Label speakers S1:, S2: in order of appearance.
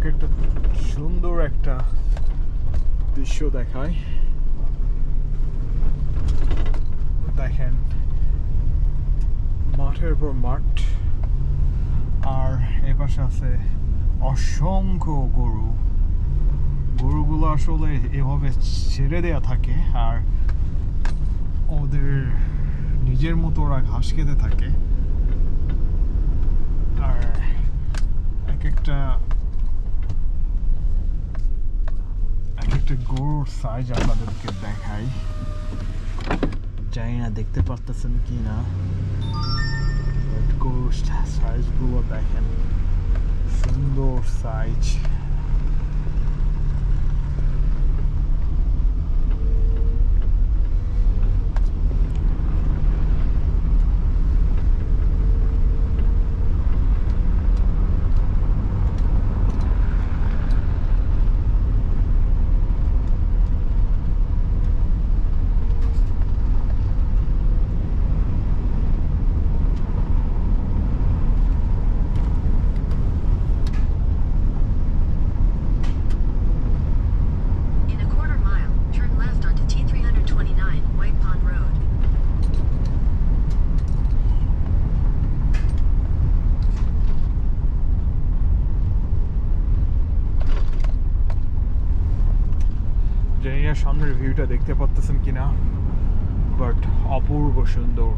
S1: আপনাদেরকে একটা সুন্দর একটা দৃশ্য দেখায়। দেখেন, মাঠের পর মাঠ, আর এপাশে আছে অসংখ্য গরু। গরুগুলো আসলে এভাবে ছেড়ে দেয়া থাকে, আর ওদের নিজের মতো ওরা ঘাস খেতে থাকে। আর একটা গরুর সাইজ আপনাদেরকে দেখাই। জানি না, দেখতে পারতেছেন কি না। গরুর সাইজগুলো দেখেন। সুন্দর সাইজ জানি সামনের ভিউটা দেখতে পাচ্তেছেন কিনা? বাট অপূর্ব সুন্দর।